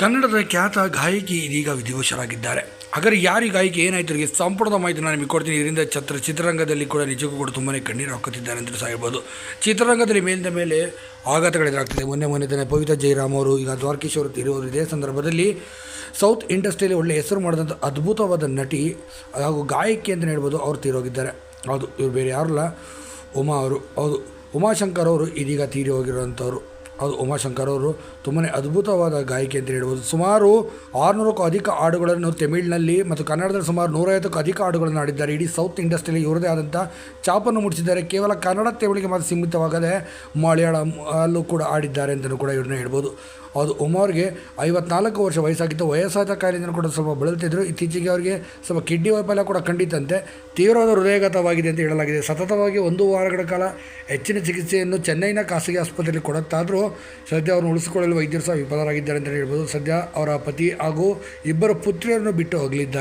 ಕನ್ನಡದ ಖ್ಯಾತ ಗಾಯಕಿ ಇದೀಗ ವಿಧಿವಶರಾಗಿದ್ದಾರೆ ಹಾಗಾದ್ರೆ ಯಾರು ಗಾಯಕಿ? ಏನಾಯ್ತು ಅವರಿಗೆ ಸಂಪೂರ್ಣ ಮಾಹಿತಿ ನಾನು ನಿಮಗೆ ಕೊಡ್ತೀನಿ. ಇದರಿಂದ ಚಿತ್ರ ಚಿತ್ರರಂಗದಲ್ಲಿ ಕೂಡ ನಿಜಕ್ಕೂ ಕೂಡ ತುಂಬನೇ ಕಣ್ಣೀರು ಹಾಕುತ್ತಿದ್ದಾರೆ ಅಂತಲೂ ಸಹ ಚಿತ್ರರಂಗದಲ್ಲಿ ಮೇಲಿಂದ ಮೇಲೆ ಆಘಾತಗಳೆದುರಾಗ್ತಿದೆ ಮೊನ್ನೆ ಮೊನ್ನೆ ತಾನೇ ಪವಿತ್ರ ಜಯರಾಮ್ ಅವರು, ಈಗ ದ್ವಾರಕೀಶ್ ಅವರು ಇರುವುದು ಇದೇ ಸಂದರ್ಭದಲ್ಲಿ ಸೌತ್ ಇಂಡಸ್ಟ್ರಿಯಲ್ಲಿ ಒಳ್ಳೆ ಹೆಸರು ಮಾಡಿದಂಥ ಅದ್ಭುತವಾದ ನಟಿ ಹಾಗೂ ಗಾಯಕಿ ಅಂತಲೇ ಹೇಳ್ಬೋದು ಅವ್ರು ತೀರೋಗಿದ್ದಾರೆ ಹೌದು, ಇವರು ಬೇರೆ ಯಾರಲ್ಲ ಉಮಾ ಅವರು. ಹೌದು, ಉಮಾಶಂಕರ್ ಅವರು ಇದೀಗ ತೀರಿ ಹೋಗಿರುವಂಥವ್ರು ಹೌದು, ಉಮಾಶಂಕರ್ ಅವರು ತುಂಬಾ ಅದ್ಭುತವಾದ ಗಾಯಕಿ ಅಂತ ಹೇಳ್ಬೋದು. ಸುಮಾರು ಆರುನೂರಕ್ಕೂ ಅಧಿಕ ಹಾಡುಗಳನ್ನು ತಮಿಳಿನಲ್ಲಿ ಮತ್ತು ಕನ್ನಡದಲ್ಲಿ ಸುಮಾರು ನೂರೈವತ್ತಕ್ಕೂ ಅಧಿಕ ಹಾಡುಗಳನ್ನು ಆಡಿದ್ದಾರೆ ಇಡೀ ಸೌತ್ ಇಂಡಸ್ಟ್ರಿಯಲ್ಲಿ ಇವರದೇ ಆದಂಥ ಚಾಪನ್ನು ಮುಟ್ಟಿಸಿದ್ದಾರೆ. ಕೇವಲ ಕನ್ನಡ, ತಮಿಳಿಗೆ ಮಾತ್ರ ಸೀಮಿತವಾಗದೆ ಮಲಯಾಳಂ ಅಲ್ಲೂ ಕೂಡ ಆಡಿದ್ದಾರೆ ಅಂತಲೂ ಕೂಡ ಇವ್ರನ್ನ ಹೇಳ್ಬೋದು. ಅದು ಉಮಾವ್ರಿಗೆ ಐವತ್ನಾಲ್ಕು ವರ್ಷ ವಯಸ್ಸಾಗಿತ್ತು. ವಯಸ್ಸಾದ ಕಾಯಿಲೆಯಿಂದ ಕೂಡ ಸ್ವಲ್ಪ ಬಳಲ್ತಿದ್ರು ಇತ್ತೀಚೆಗೆ ಅವರಿಗೆ ಸ್ವಲ್ಪ ಕಿಡ್ನಿ ವೈಫಲ್ಯ ಕೂಡ ಖಂಡಿತಂತೆ ತೀವ್ರವಾದ ಹೃದಯಘಾತವಾಗಿದೆ ಅಂತ ಹೇಳಲಾಗಿದೆ. ಸತತವಾಗಿ ಒಂದು ವಾರಗಳ ಕಾಲ ಹೆಚ್ಚಿನ ಚಿಕಿತ್ಸೆಯನ್ನು ಚೆನ್ನೈನ ಖಾಸಗಿ ಆಸ್ಪತ್ರೆಯಲ್ಲಿ ಕೊಡುತ್ತಾದರೂ ಸದ್ಯ ಅವ್ರನ್ನ ಉಳಿಸಿಕೊಳ್ಳಲು ವೈದ್ಯರು ಸಹ ವಿಫಲರಾಗಿದ್ದಾರೆ ಅಂತ ಹೇಳ್ಬೋದು. ಸದ್ಯ ಅವರ ಪತಿ ಹಾಗೂ ಇಬ್ಬರು ಪುತ್ರಿಯರನ್ನು ಬಿಟ್ಟು ಹೋಗಲಿದ್ದಾರೆ.